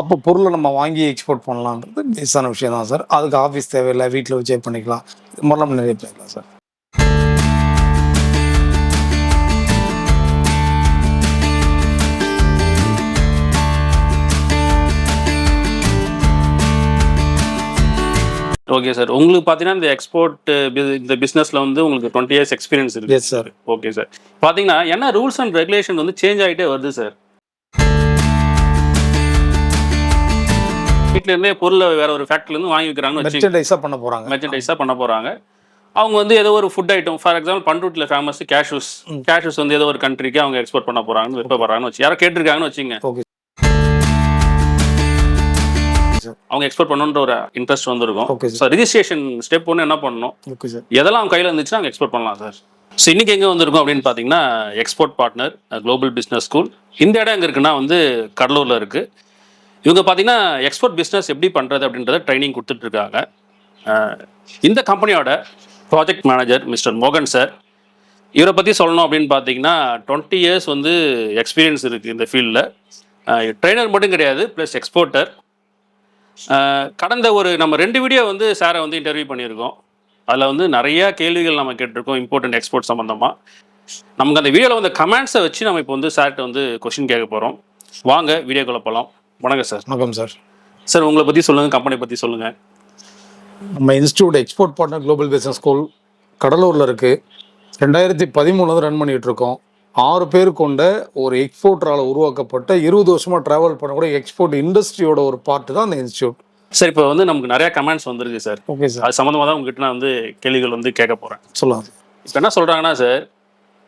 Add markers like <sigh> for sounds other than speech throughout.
அப்போ பொருளை நம்ம வாங்கி எக்ஸ்போர்ட் பண்ணலான்றது பேஸான விஷயம் தான் சார். அதுக்கு ஆஃபீஸ் தேவையில்லை வீட்டில் வச்சே பண்ணிக்கலாம். இது மாதிரிலாம் நிறைய பண்ணிக்கலாம் சார். ஓகே சார் உங்களுக்கு பார்த்தீங்கன்னா இந்த எக்ஸ்போர்ட் இந்த பிஸ்னஸில் வந்து உங்களுக்கு டுவெண்ட்டி இயர்ஸ் எக்ஸ்பீரியன்ஸ் இருக்கு. சார் ஓகே சார் பார்த்தீங்கன்னா என்ன ரூல்ஸ் அண்ட் ரெகுலேஷன் வந்து சேஞ்ச் ஆகிட்டே வருது சார் வீட்டில இருந்தே பொருளை வேற ஒரு ஃபேக்ட்ரில இருந்து வாங்கி வைக்கிறாங்கன்னு வச்சு மெர்ச்சன்டைஸாக பண்ண போகிறாங்க மெர்ச்சன்டைஸாக பண்ண போறாங்க. அவங்க வந்து ஏதோ ஒரு ஃபுட் ஐட்டம் ஃபார் எக்ஸாம்பிள் பண்ருட்டில் ஃபேமஸ் கேஷூஸ் கேஷூஸ் வந்து ஏதோ ஒரு கண்ட்ரிக்கு அவங்க எக்ஸ்போர்ட் பண்ண போறாங்கன்னு விருப்பப்படுறாங்கன்னு வச்சு யாரோ கேட்டிருக்காங்கன்னு வச்சுங்க அவங்க எக்ஸ்போர்ட் பண்ணணுன்ற ஒரு இன்ட்ரெஸ்ட் வந்துருக்கும். சார் ஸோ ரிஜிஸ்ட்ரேஷன் ஸ்டெப் ஒன்று என்ன பண்ணணும்? எதெல்லாம் கையில் இருந்துச்சுன்னா அவங்க எக்ஸ்போர்ட் பண்ணலாம் சார் ஸோ இன்னைக்கு எங்கே வந்திருக்கோம் அப்படின்னு பார்த்தீங்கன்னா export partner global business school இந்த இடம் எங்கே இருக்குன்னா வந்து கடலூரில் இருக்குது இவங்க பார்த்தீங்கன்னா எக்ஸ்போர்ட் பிஸ்னஸ் எப்படி பண்ணுறது அப்படின்றத ட்ரைனிங் கொடுத்துட்ருக்காங்க இந்த கம்பெனியோட ப்ராஜெக்ட் மேனேஜர் மிஸ்டர் மோகன் சார் இவரை பற்றி சொல்லணும் அப்படின்னு பார்த்தீங்கன்னா டுவெண்ட்டி இயர்ஸ் வந்து எக்ஸ்பீரியன்ஸ் இருக்குது இந்த ஃபீல்டில் ட்ரைனர் மட்டும் கிடையாது ப்ளஸ் எக்ஸ்போர்ட்டர் கடந்த ஒரு நம்ம ரெண்டு வீடியோ வந்து சாரை வந்து இன்டர்வியூ பண்ணியிருக்கோம். அதில் வந்து நிறையா கேள்விகள் நம்ம கேட்டிருக்கோம் இம்போர்ட்டன்ட் எக்ஸ்போர்ட் சம்மந்தமாக நமக்கு அந்த வீடியோவில் வந்த கமெண்ட்ஸை வச்சு நம்ம இப்போ வந்து சார்கிட்ட வந்து கொஷின் கேட்க போகிறோம் வாங்க வீடியோ போகலாம் வணக்கம் சார். வணக்கம் சார். சார் உங்களை பற்றி சொல்லுங்கள் கம்பெனி பற்றி சொல்லுங்கள் நம்ம institute export partner global business school கடலூரில் இருக்குது ரெண்டாயிரத்தி பதிமூணுல ரன் பண்ணிகிட்டு இருக்கோம். ஆறு பேர் கொண்ட ஒரு எக்ஸ்போர்ட்டரால் உருவாக்கப்பட்ட இருபது வருஷமாக ட்ராவல் பண்ணக்கூடிய எக்ஸ்போர்ட் இண்டஸ்ட்ரியோட ஒரு பார்ட் தான் அந்த இன்ஸ்டியூட் சார் இப்போ வந்து நமக்கு நிறைய கமெண்ட்ஸ் வந்திருக்கு சார். ஓகே சார் அது சம்மந்தமாக தான் உங்ககிட்ட நான் வந்து கேள்விகள் வந்து கேட்க போகிறேன் சொல்லலாம். இப்போ என்ன சொல்கிறாங்கன்னா சார்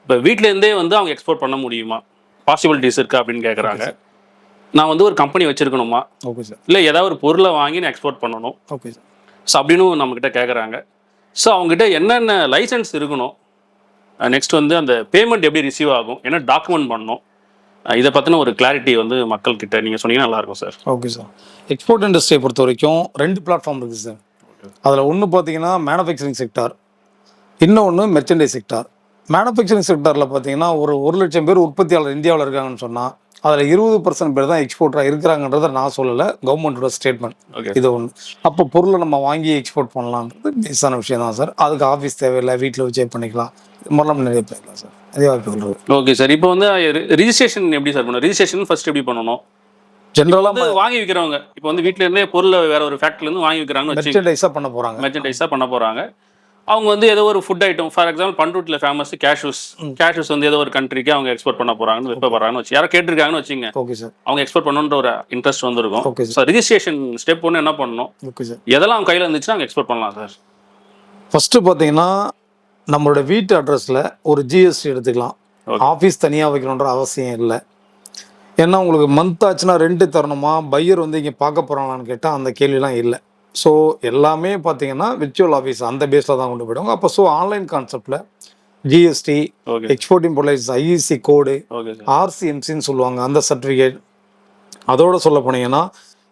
இப்போ வீட்டிலேருந்தே வந்து அவங்க எக்ஸ்போர்ட் பண்ண முடியுமா? பாசிபிலிட்டிஸ் இருக்கா அப்படின்னு கேட்குறாங்க நான் வந்து ஒரு கம்பெனி வச்சிருக்கணுமா? ஓகே சார் இல்லை ஏதாவது ஒரு பொருளை வாங்கி நான் எக்ஸ்போர்ட் பண்ணணும். ஓகே சார் ஸோ அப்படின்னு நம்மக்கிட்ட கேட்குறாங்க ஸோ அவங்ககிட்ட என்னென்ன லைசன்ஸ் இருக்கணும்? நெக்ஸ்ட் வந்து அந்த பேமெண்ட் எப்படி ரிசீவ் ஆகும்? என்ன டாக்குமெண்ட் பண்ணணும்? இதை பற்றின ஒரு கிளாரிட்டி வந்து மக்கள்கிட்ட நீங்கள் சொன்னீங்கன்னா நல்லாயிருக்கும் சார் ஓகே சார் எக்ஸ்போர்ட் இண்டஸ்ட்ரியை பொறுத்த வரைக்கும் ரெண்டு பிளாட்ஃபார்ம் இருக்குது சார் அதில் ஒன்று பார்த்தீங்கன்னா மேனுஃபேக்சரிங் செக்டார் இன்னொன்று மெர்ச்சன்டைஸ் செக்டார் மேனுஃபேக்சரிங் செக்டாரில் பார்த்தீங்கன்னா ஒரு ஒரு லட்சம் பேர் உற்பத்தியாளர் இந்தியாவில் இருக்காங்கன்னு சொன்னால் அதில் இருபது பர்சன்ட் பேர் தான் எக்ஸ்போர்ட்டராக இருக்கிறாங்கன்றதை நான் சொல்லலை. கவர்மெண்ட்டோட ஸ்டேட்மெண்ட் ஓகே இது ஒன்று அப்போ பொருளை நம்ம வாங்கி எக்ஸ்போர்ட் பண்ணலான்றது பேஸான விஷயம் தான் சார். அதுக்கு ஆஃபீஸ் தேவையில்லை வீட்டில் வச்சே பண்ணிக்கலாம். நம்ம நிறைய பண்ணிக்கலாம் சார். அதே இருக்குது ஓகே சார் இப்போ வந்து ரிஜிஸ்ட்ரேஷன் எப்படி சார் பண்ணணும்? ரிஜிஸ்ட்ரேஷன் ஃபர்ஸ்ட் எப்படி பண்ணணும்? ஜென்ரலாக வாங்கி விற்கிறவங்க இப்போ வந்து வீட்டில இருந்தே பொருளை வேற ஒரு ஃபேக்ட்ரில இருந்து வாங்கி விற்கிறாங்கன்னு வச்சு மெர்ச்சன்டைஸாக பண்ண போகிறாங்க மெர்ச்சன்டைஸாக பண்ண போகிறாங்க அவங்க வந்து ஏதோ ஒரு ஃபுட் ஐட்டம் ஃபார் எக்ஸாம்பிள் பண்ருட்டில் ஃபேமஸ் கேஷூஸ் கேஷூஸ் வந்து ஏதோ ஒரு கண்ட்ரிக்கு அவங்க எக்ஸ்போர்ட் பண்ண போகிறாங்கன்னு விருப்பப்படுறாங்கன்னு வச்சு யாரோ கேட்டிருக்காங்கன்னு வச்சுங்க. ஓகே சார் அவங்க எக்ஸ்போர்ட் பண்ணணுன்ற ஒரு இன்ட்ரெஸ்ட் வந்துருக்கும். ஓகே ஸோ ரிஜிஸ்ட்ரேஷன் ஸ்டெப் ஒன்று என்ன பண்ணணும்? ஓகே சார் எதெல்லாம் அவங்க கையில் இருந்துச்சுன்னா அவங்க எக்ஸ்போர்ட் பண்ணலாம் சார் ஃபஸ்ட்டு பார்த்தீங்கன்னா நம்மளோட வீட்டு அட்ரஸில் ஒரு ஜிஎஸ்டி எடுத்துக்கலாம். ஆஃபீஸ் தனியாக வைக்கணுன்ற அவசியம் இல்லை. ஏன்னா உங்களுக்கு மந்த் ஆச்சுன்னா ரெண்டு தரணுமா? பையர் வந்து இங்கே பார்க்க போகிறாங்களான்னு கேட்டால் அந்த கேள்விலாம் இல்லை. ஸோ எல்லாமே பார்த்தீங்கன்னா விர்ச்சுவல் ஆஃபீஸ் அந்த பேஸில் தான் கொண்டு போயிடுவாங்க. அப்போ ஸோ ஆன்லைன் கான்செப்டில் GST export import IEC code ஆர்சிஎம்சின்னு சொல்லுவாங்க. அந்த சர்டிஃபிகேட் அதோட சொல்ல போனீங்கன்னா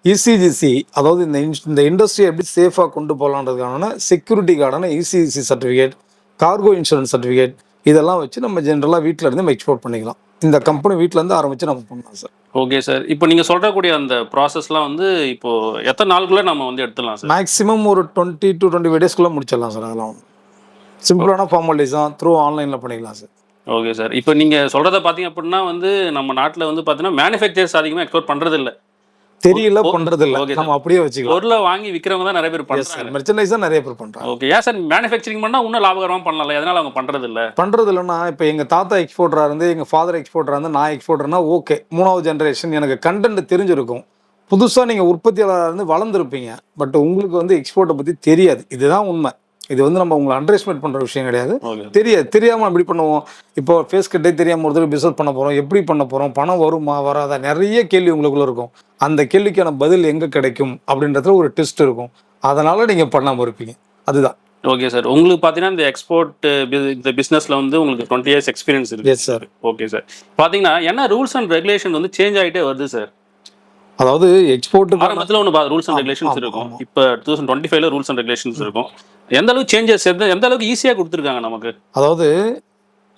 இசிஜிசி அதாவது இந்த இந்த இண்டஸ்ட்ரியை எப்படி சேஃபாக கொண்டு போகலான்றதுக்கான செக்யூரிட்டிக்கான ECGC certificate cargo insurance certificate இதெல்லாம் வச்சு நம்ம ஜென்ரலாக வீட்டில் இருந்து நம்ம எக்ஸ்போர்ட் பண்ணிக்கலாம். இந்த கம்பெனி வீட்டில் இருந்து ஆரம்பித்து நம்ம பண்ணலாம் சார் ஓகே சார் இப்போ நீங்கள் சொல்கிறக்கூடிய அந்த ப்ராசஸ்லாம் வந்து இப்போ எத்தனை நாளுக்குள்ளே நம்ம வந்து எடுத்துடலாம் சார் மேக்ஸிமம் ஒரு டுவெண்ட்டி டு டுவெண்ட்டி ஃபைவ் டேஸ்க்குள்ளே முடிச்சிடலாம் சார் அதெல்லாம் சிம்பிளான ஃபார்மாலிட்டிஸ் தான். த்ரூ ஆன்லைனில் பண்ணிக்கலாம் சார் ஓகே சார் இப்போ நீங்கள் சொல்கிறத பார்த்தீங்க அப்படின்னா வந்து நம்ம நாட்டில் வந்து பார்த்தீங்கன்னா மேனுஃபேக்சர்ஸ் அதிகமாக எக்ஸ்போர்ட் பண்ணுறது இல்லை தெரியல பண்ணுறது இல்லை நம்ம அப்படியே வச்சுக்கலாம். பொருளை வாங்கி விற்கிறவங்க தான் நிறைய பேர் சார் மெர்ச்சன்டைஸ் தான் நிறைய பேர் பண்ணுறாங்க ஓகே ஏன் சார் மேனுஃபேக்சரிங் பண்ணால் இன்னும் லாபகரமாக பண்ணலாம்ல. எதனால் அவங்க பண்ணுறது இல்லை பண்றது இல்லைன்னா இப்போ எங்கள் தாத்தா எக்ஸ்போர்ட்டராக இருந்து எங்கள் ஃபாதர் எக்ஸ்போர்ட்டராக இருந்து நான் எக்ஸ்போர்ட்டர்னா ஓகே மூணாவது ஜென்ரேஷன் எனக்கு கண்டென்ட் தெரிஞ்சிருக்கும். புதுசாக நீங்கள் உற்பத்தியாளராக இருந்து வளர்ந்துருப்பீங்க. பட் உங்களுக்கு வந்து எக்ஸ்போர்ட்டை பற்றி தெரியாது. இதுதான் உண்மை. இது வந்து நம்ம உங்களை அண்டர் எஸ்டிமேட் பண்ணுற விஷயம் கிடையாது. ஓகே தெரியாது தெரியாமல் எப்படி பண்ணுவோம். இப்போ ஃபேஸ் கட்டே தெரியாமல் ஒரு தடவை பிஸ்னஸ் பண்ண போகிறோம் எப்படி பண்ண போகிறோம் பணம் வருமா வராதா? நிறைய கேள்வி உங்களுக்குள்ள இருக்கும். அந்த கேள்விக்கான பதில் எங்கே கிடைக்கும் அப்படின்றதுல ஒரு டெஸ்ட் இருக்கும். அதனால் நீங்கள் பண்ணாமல் இருப்பீங்க. அதுதான். ஓகே சார் உங்களுக்கு பார்த்தீங்கன்னா இந்த எக்ஸ்போர்ட் இந்த பிஸ்னஸில் வந்து உங்களுக்கு டுவெண்ட்டி இயர்ஸ் எக்ஸ்பீரியன்ஸ் இருக்கு. எஸ் சார் ஓகே சார் பார்த்தீங்கன்னா என்ன ரூல்ஸ் அண்ட் ரெகுலேஷன் வந்து சேஞ்ச் ஆகிட்டே வருது சார் அதாவது எக்ஸ்போர்ட்டுக்கு ஆரம்பத்தில் ஒன்று ரூல்ஸ் அண்ட் ரெகுலேஷன்ஸ் இருக்கும். இப்போ டூ தௌசண்ட் டுவெண்ட்டி ஃபைவ்ல ரூல்ஸ் அண்ட் ரெகுலேஷன்ஸ் இருக்கும். எந்த அளவுக்கு சேஞ்சஸ் எந்த எந்த அளவுக்கு ஈஸியாக கொடுத்துருக்காங்க நமக்கு? அதாவது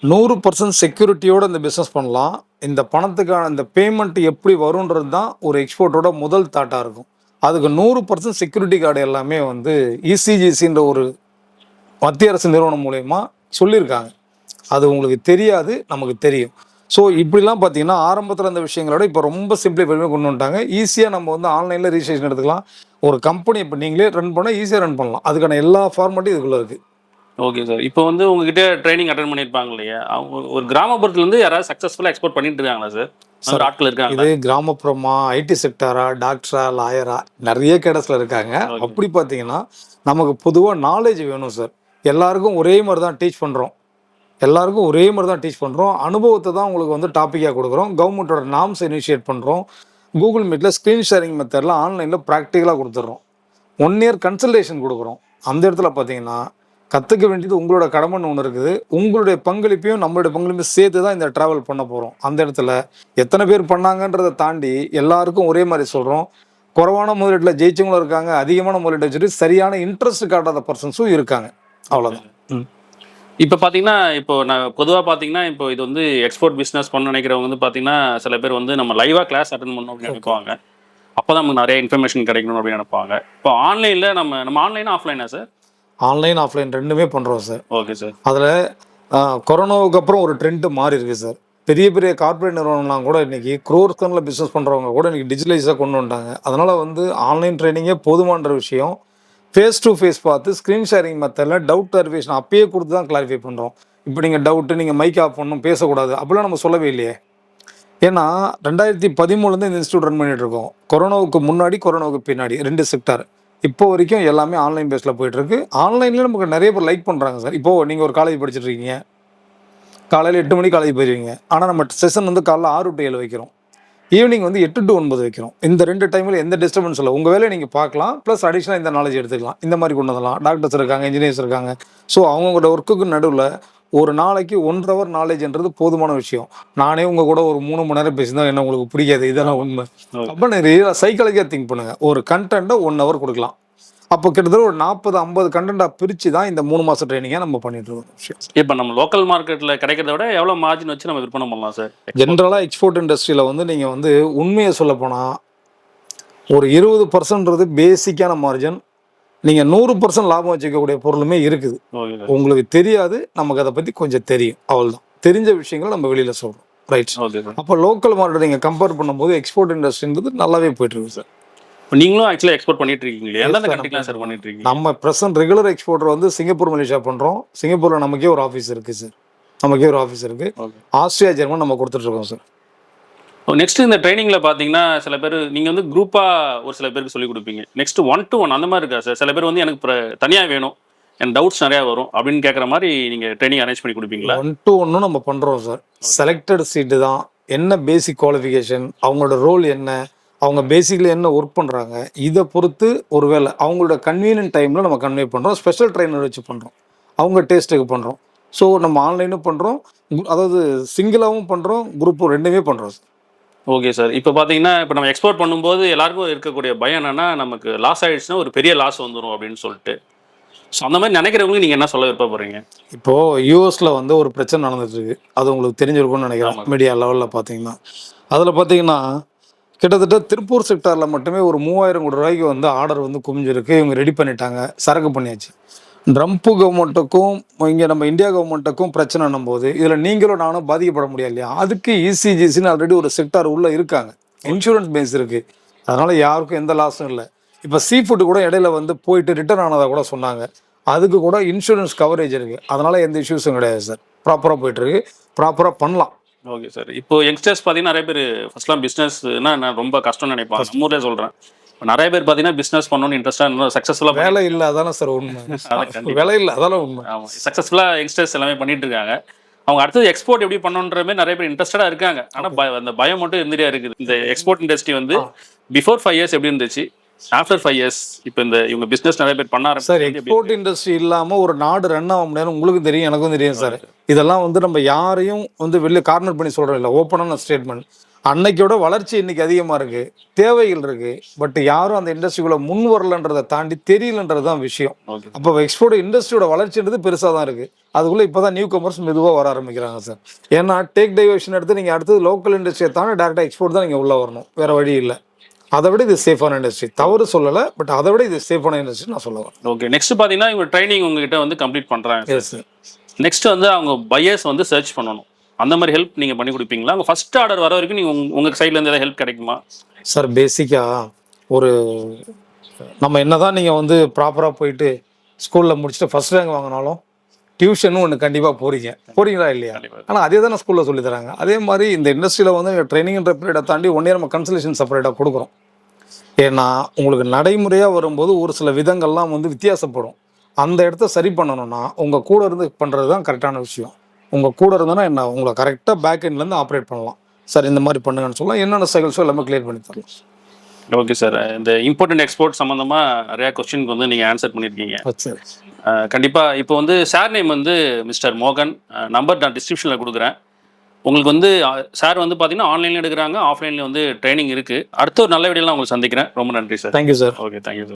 நூறு பர்சன்ட் செக்யூரிட்டியோட இந்த பிஸ்னஸ் பண்ணலாம். இந்த பணத்துக்கான இந்த பேமெண்ட் எப்படி வரும்ன்றது தான் ஒரு எக்ஸ்போர்ட்டோட முதல் தாட்டாக இருக்கும். அதுக்கு நூறு பர்சன்ட் செக்யூரிட்டி கார்டு எல்லாமே வந்து E இசிஜிசின்ற ஒரு மத்திய அரசு நிறுவனம் மூலயமா சொல்லியிருக்காங்க. அது உங்களுக்கு தெரியாது நமக்கு தெரியும். ஸோ இப்படிலாம் பார்த்தீங்கன்னா ஆரம்பத்தில் அந்த விஷயங்களோட இப்போ ரொம்ப சிம்பிளிஃபை பண்ணி கொண்டு வந்துட்டாங்க. ஈஸியாக நம்ம வந்து ஆன்லைனில் ரிஜிஸ்ட்ரேஷன் எடுத்துக்கலாம். ஒரு கம்பெனி இப்போ நீங்களே ரன் பண்ணால் ஈஸியாக ரன் பண்ணலாம். அதுக்கான எல்லா ஃபார்மேட்டும் இதுக்குள்ளே இருக்குது ஓகே சார் இப்போ வந்து உங்ககிட்ட ட்ரைனிங் அட்டன் பண்ணியிருப்பாங்க இல்லையா? அவங்க ஒரு கிராமப்புறத்துலேருந்து யாராவது சக்ஸஸ்ஃபுல்லாக எக்ஸ்போர்ட் பண்ணிட்டு இருக்காங்களா சார் சார் ஆட்கள் இருக்காங்க இது கிராமப்புறமா ஐடி செக்டாரா டாக்டரா லாயரா நிறைய கேடஸில் இருக்காங்க. அப்படி பார்த்தீங்கன்னா நமக்கு பொதுவாக நாலேஜ் வேணும் சார் எல்லாருக்கும் ஒரே மாதிரி தான் டீச் பண்ணுறோம் எல்லாருக்கும் ஒரே மாதிரி தான் டீச் பண்ணுறோம் அனுபவத்தை தான் உங்களுக்கு வந்து டாப்பிக்காக கொடுக்குறோம். கவர்மெண்ட்டோட நாம்ஸ் இனிஷியேட் பண்ணுறோம் கூகுள் மீட்டில் ஸ்க்ரீன் ஷேரிங் மெத்தடில் ஆன்லைனில் ப்ராக்டிக்கலாக கொடுத்துட்றோம். ஒன் இயர் கன்சல்டேஷன் கொடுக்குறோம். அந்த இடத்துல பார்த்தீங்கன்னா கற்றுக்க வேண்டியது உங்களோட கடமைன்னு ஒன்று இருக்குது. உங்களுடைய பங்களிப்பையும் நம்மளுடைய பங்களிப்பையும் சேர்த்து தான் இந்த ட்ராவல் பண்ண போகிறோம் அந்த இடத்துல எத்தனை பேர் பண்ணாங்கன்றதை தாண்டி எல்லாருக்கும் ஒரே மாதிரி சொல்கிறோம் குறைவான முதலீட்டில் ஜெயிச்சவங்களும் இருக்காங்க அதிகமான முதலீட்டை வச்சுட்டு சரியான இன்ட்ரெஸ்ட் காட்டாத பர்சன்ஸும் இருக்காங்க. அவ்வளோதான் ம். இப்போ பார்த்தீங்கன்னா இப்போ நான் பொதுவாக பார்த்தீங்கன்னா இப்போ இது வந்து எக்ஸ்போர்ட் பிஸ்னஸ் பண்ண நினைக்கிறவங்க வந்து பார்த்தீங்கன்னா சில பேர் வந்து நம்ம லைவாக கிளாஸ் அட்டன் பண்ணணும் அப்படின்னு நினைப்பாங்க. அப்போ தான் நமக்கு நிறைய இன்ஃபர்மேஷன் கிடைக்கணும் அப்படின்னு நினைப்பாங்க. இப்போ ஆன்லைனில் நம்ம நம்ம ஆன்லைனா ஆஃப்லைனா சார் ஆன்லைன் ஆஃப்லைன் ரெண்டுமே பண்ணுறோம் சார் ஓகே சார் அதில் கொரோனாவுக்கு அப்புறம் ஒரு ட்ரெண்டு மாறி இருக்கு சார் பெரிய பெரிய கார்ப்பரேட் நிறுவனம்லாம் கூட இன்னைக்கு க்ரோர் கனில் பிஸ்னஸ் பண்ணுறவங்க கூட இன்னைக்கு டிஜிட்டலைஸாக கொண்டு வந்துட்டாங்க. அதனால் வந்து ஆன்லைன் ட்ரைனிங்கே போதுமான்ற விஷயம். ஃபேஸ் டு ஃபேஸ் பார்த்து ஸ்க்ரீன் ஷேரிங் மெத்தடில் டவுட் கிளாரிஃபிகேஷன் அப்பயே கொடுத்து தான் கிளாரிஃபை பண்ணுறோம் இப்போ நீங்கள் டவுட்டு நீங்கள் மைக் ஆஃப் பண்ணணும் பேசக்கூடாது. அப்படிலாம் நம்ம சொல்லவே இல்லையே. ஏன்னா ரெண்டாயிரத்தி பதிமூணுலேருந்து இந்த இன்ஸ்டியூட் ரன் பண்ணிகிட்டு இருக்கோம். கொரோனாவுக்கு முன்னாடி கொரோனாவுக்கு பின்னாடி ரெண்டு செக்டார் இப்போ வரைக்கும் எல்லாமே ஆன்லைன் பேஸில் போயிட்டுருக்கு. ஆன்லைன்லேயே நமக்கு நிறைய பேர் லைக் பண்ணுறாங்க சார் இப்போது நீங்கள் ஒரு காலேஜ் படிச்சுட்டு இருக்கீங்க. காலையில் எட்டு மணிக்கு காலேஜ் போயிருவீங்க. ஆனால் நம்ம செஷன் வந்து காலைல ஆறு டு ஏழு வைக்கிறோம். ஈவினிங் வந்து எட்டு டு ஒன்பது வைக்கிறோம். இந்த ரெண்டு டைமில் எந்த டிஸ்டர்பன்ஸ் இல்லை. உங்கள் வேலையை நீங்கள் பார்க்கலாம். ப்ளஸ் அடிஷ்னலாக இந்த நாலேஜ் எடுத்துக்கலாம். இந்த மாதிரி கொண்டு வரலாம். டாக்டர்ஸ் இருக்காங்க இன்ஜினியர்ஸ் இருக்காங்க. ஸோ அவங்களோட ஒர்க்குக்கு நடுவில் ஒரு நாளைக்கு ஒன்றரை ஹவர் நாலேஜ்ன்றது போதுமான விஷயம். நானே உங்கள் கூட ஒரு மூணு மணி நேரம் பேசினா என்ன உங்களுக்கு பிடிக்காது? இதெல்லாம் உண்மை. அப்போ நிறைய சைக்காலஜியாக திங்க் பண்ணுங்க. ஒரு கண்டென்ட்டை ஒன் ஹவர் கொடுக்கலாம். அப்போ கிட்டத்தட்ட ஒரு நாற்பது ஐம்பது கண்டென்ட்டாக பிரித்து தான் இந்த மூணு மாதம் ட்ரைனிங்காக நம்ம பண்ணிட்டு இருக்கோம் இப்போ நம்ம லோக்கல் மார்க்கெட்டில் கிடைக்கிறத விட எவ்வளோ மார்ஜின் வச்சு நம்ம விற்பனை பண்ணலாம் சார் ஜென்ரலாக எக்ஸ்போர்ட் இண்டஸ்ட்ரியில் வந்து நீங்கள் வந்து உண்மையை சொல்ல போனால் ஒரு இருபது பர்சன்ட்றது பேசிக்கான மார்ஜின் நீங்கள் நூறு பர்சன்ட் லாபம் வச்சுக்கக்கூடிய பொருளுமே இருக்குது. உங்களுக்கு தெரியாது நமக்கு அதை பற்றி கொஞ்சம் தெரியும் அவ்வளோதான் தெரிஞ்ச விஷயங்களை நம்ம வெளியில் சொல்கிறோம் ரைட் அப்போ லோக்கல் மார்க்கெட் நீங்கள் கம்பேர் பண்ணும்போது எக்ஸ்போர்ட் இண்டஸ்ட்ரின்றது நல்லாவே போயிட்டு இருக்கு சார் நீங்களும் ஆக்சுவலாக எக்ஸ்போர்ட் பண்ணிட்டு இருக்கீங்களே எந்தெந்த கண்ட்ரிலாம் சார் பண்ணிட்டு இருக்கீங்க நம்ம ப்ரெசன்ட் ரெகுலர் எக்ஸ்போர்ட்டர் வந்து சிங்கப்பூர் மலேசியா பண்ணுறோம் சிங்கப்பூரில் நமக்கே ஒரு ஆஃபீஸ் இருக்குது சார் நமக்கே ஒரு ஆஃபீஸ் இருக்குது ஓகே ஆஸ்திரியா ஜெர்மன் நம்ம கொடுத்துட்ருக்கோம் சார் நெக்ஸ்ட் இந்த ட்ரைனிங்ல பாத்தீங்கன்னா சில பேர் நீங்க வந்து குரூப்பா ஒரு சில பேருக்கு சொல்லி கொடுப்பீங்க. நெக்ஸ்ட் ஒன் டு ஒன் அந்த மாதிரி இருக்கா சார் சில பேர் வந்து எனக்கு தனியா வேணும். எனக்கு டவுட்ஸ் நிறைய வரும். அப்படின்னு கேட்குற மாதிரி நீங்க ட்ரைனிங் அரேஞ்ச் பண்ணி கொடுப்பீங்களா? ஒன் டு ஒன்னும் நம்ம பண்ணுறோம் சார் செலக்டட் சீட்டு தான். என்ன பேசிக் குவாலிஃபிகேஷன் அவங்களோட ரோல் என்ன? அவங்க பேசிக்ல என்ன ஒர்க் பண்ணுறாங்க இதை பொறுத்து ஒருவேளை அவங்களோட கன்வீனியன்ட் டைமில் நம்ம கன்வே பண்ணுறோம் ஸ்பெஷல் ட்ரைனர் வச்சு பண்ணுறோம் அவங்க டேஸ்ட்டுக்கு பண்ணுறோம் ஸோ நம்ம ஆன்லைனும் பண்ணுறோம் அதாவது சிங்கிளாகவும் பண்ணுறோம் குரூப்பும் ரெண்டுமே பண்ணுறோம் சார் ஓகே சார் இப்போ பார்த்தீங்கன்னா இப்போ நம்ம எக்ஸ்போர்ட் பண்ணும்போது எல்லாருக்கும் இருக்கக்கூடிய பயம் என்னன்னா நமக்கு லாஸ் ஆயிடுச்சுன்னா ஒரு பெரிய லாஸ் வந்துடும் அப்படின்னு சொல்லிட்டு. ஸோ அந்த மாதிரி நினைக்கிறவங்களுக்கு நீங்கள் என்ன சொல்ல விருப்பப்படுறீங்க இப்போது யூஎஸில் வந்து ஒரு பிரச்சனை நடந்துட்டு இருக்கு. அது உங்களுக்கு தெரிஞ்சிருக்கும்னு நினைக்கிறேன். மீடியா லெவலில் பார்த்தீங்கன்னா அதில் பார்த்தீங்கன்னா கிட்டத்தட்ட திருப்பூர் செக்டாரில் மட்டுமே ஒரு மூவாயிரம் கோடி ரூபாய்க்கு வந்து ஆர்டர் வந்து குமிஞ்சிருக்கு. இவங்க ரெடி பண்ணிட்டாங்க. சரக்கு பண்ணியாச்சு. ட்ரம்ப்பு கவர்மெண்ட்டுக்கும் இங்கே நம்ம இந்தியா கவர்மெண்ட்டுக்கும் பிரச்சனைன்னும் போது இதில் நீங்களும் நானும் பாதிக்கப்பட முடியாது இல்லையா? அதுக்கு இசிஜிசின்னு ஆல்ரெடி ஒரு செக்டார் உள்ளே இருக்காங்க. இன்சூரன்ஸ் பேஸ் இருக்குது அதனால் யாருக்கும் எந்த லாஸும் இல்லை. இப்போ சீ ஃபுட்டு கூட இடையில வந்து போயிட்டு ரிட்டர்ன் ஆனதாக கூட சொன்னாங்க. அதுக்கு கூட இன்சூரன்ஸ் கவரேஜ் இருக்குது அதனால் எந்த இஷ்யூஸும் கிடையாது சார் ப்ராப்பராக போயிட்டுருக்கு ப்ராப்பராக பண்ணலாம். Okay sir. இப்போ யங்ஸ்டர்ஸ் பார்த்தீங்கன்னா நிறைய பேர் ஃபர்ஸ்ட்லாம் பிஸ்னஸ்னா நான் ரொம்ப கஷ்டம்னு நினைப்பாங்க. நம்ம ஊர்லேயே சொல்கிறேன் நிறைய பேர் பார்த்தீங்கன்னா பிஸ்னஸ் பண்ணணும்னு இன்ட்ரெஸ்டாக சக்ஸஸ்ஃபுல்லாக வேலை இல்லை அதானே சார் உண்மை. <laughs> வேலை இல்லை அதான உண்மை. ஆமாம் சக்ஸஸ்ஃபுல்லாக யங்ஸ்டர்ஸ் எல்லாமே பண்ணிட்டு இருக்காங்க. அவங்க அடுத்தது எக்ஸ்போர்ட் எப்படி பண்ணணுன்ற மாதிரி நிறைய பேர் இன்ட்ரெஸ்டடாக இருக்காங்க. ஆனால் அந்த பயம் மட்டும் இருந்துட்டே இருக்குது. இந்த எக்ஸ்போர்ட் இண்டஸ்ட்ரி வந்து பிஃபோர் ஃபைவ் இயர்ஸ் எப்படி இருந்துச்சு? ஆஃப்டர் ஃபைவ் இயர்ஸ் இப்போ இந்த இவங்க பிஸ்னஸ் நிறைய பேர் பண்ண சார் எக்ஸ்போர்ட் இண்டஸ்ட்ரி இல்லாமல் ஒரு நாடு ரன் ஆக முடியாது உங்களுக்கும் தெரியும் எனக்கும் தெரியும் சார். இதெல்லாம் வந்து நம்ம யாரையும் வந்து வெளில கார்னர் பண்ணி சொல்கிறோம் இல்லை ஓப்பனான ஸ்டேட்மெண்ட் அன்னைக்கோட வளர்ச்சி இன்னைக்கு அதிகமாக இருக்கு. தேவைகள் இருக்கு. பட் யாரும் அந்த இண்டஸ்ட்ரிக்குள்ள முன் வரலன்றதை தாண்டி தெரியலன்றது தான் விஷயம். அப்போ எக்ஸ்போர்ட் இண்டஸ்ட்ரியோட வளர்ச்சின்றது பெருசாக தான் இருக்குது அதுக்குள்ளே இப்போ தான் நியூ கமர்ஸ் மெதுவாக வர ஆரம்பிக்கிறாங்க சார். ஏன்னா டேக் டைவர்ஷன் எடுத்து நீங்கள் அடுத்தது லோக்கல் இண்டஸ்ட்ரியை தாண்டி டேரெக்டாக எக்ஸ்போர்ட் தான் நீங்கள் உள்ளே வரணும். வேறு வழி இல்லை. அதை விட இது சேஃபான இண்டஸ்ட்ரி தவறு சொல்லலை பட் அதை விட இது சேஃபான இண்டஸ்ட்ரி நான் சொல்ல வரேன். ஓகே நெக்ஸ்ட் பார்த்தீங்கன்னா இவங்க ட்ரைனிங் உங்ககிட்ட வந்து கம்ப்ளீட் பண்ணுறாங்க எஸ் நெக்ஸ்ட் வந்து அவங்க பையர்ஸ் வந்து சர்ச் பண்ணணும். அந்த மாதிரி ஹெல்ப் நீங்கள் பண்ணி கொடுப்பீங்களா? அவங்க ஃபர்ஸ்ட் ஆர்டர் வர வரைக்கும் நீங்கள் உங்க உங்கள் சைட்லேருந்து ஏதாவது ஹெல்ப் கிடைக்குமா? சார் பேசிக்காக ஒரு நம்ம என்னதான் நீங்கள் வந்து ப்ராப்பராக போயிட்டு ஸ்கூலில் முடிச்சுட்டு ஃபஸ்ட் ரேங்க் வாங்கினாலும் டியூஷனும் ஒன்று கண்டிப்பாக போறீங்க. போறீங்களா இல்லையா. ஆனால் அதே தான் ஸ்கூலில் சொல்லி தராங்க. அதே மாதிரி இந்த இண்டஸ்ட்ரியில் வந்து ட்ரைனிங்ன்ற பீரியடை தாண்டி ஒன் இயர் நம்ம கன்சல்டேஷன் செப்பரேட்டாக கொடுக்குறோம். ஏன்னா உங்களுக்கு நடைமுறையாக வரும்போது ஒரு சில விதங்கள்லாம் வந்து வித்தியாசப்படும். அந்த இடத்த சரி பண்ணணும்னா உங்கள் கூட இருந்து பண்ணுறது தான் கரெக்டான விஷயம். உங்கள் கூட இருந்தனா என்ன? உங்களை கரெக்டாக பேக் எண்ட்லேருந்து ஆப்ரேட் பண்ணலாம். சார் இந்த மாதிரி பண்ணுங்கன்னு சொல்லலாம் என்னென்ன சைக்கிள்ஸோ எல்லாமே கிளியர் பண்ணி தரலாம். ஓகே சார் இந்த இம்போர்ட் எக்ஸ்போர்ட் சம்மந்தமாக நிறையா கொஸ்டினுக்கு வந்து நீங்கள் ஆன்சர் பண்ணியிருக்கீங்க. சரி. அஹ் கண்டிப்பா. இப்போ வந்து சார் நேம் வந்து மிஸ்டர் மோகன். நம்பர் நான் டிஸ்கிரிப்ஷனில் கொடுக்குறேன். உங்களுக்கு வந்து சார் வந்து பார்த்தீங்கன்னா ஆன்லைன்ல எடுக்கிறாங்க ஆஃப்லைன்ல வந்து ட்ரைனிங் இருக்கு. அடுத்த ஒரு நல்ல வீடியோலாம் உங்களுக்கு சந்திக்கிறேன். ரொம்ப நன்றி sir. Thank you sir okay thank you sir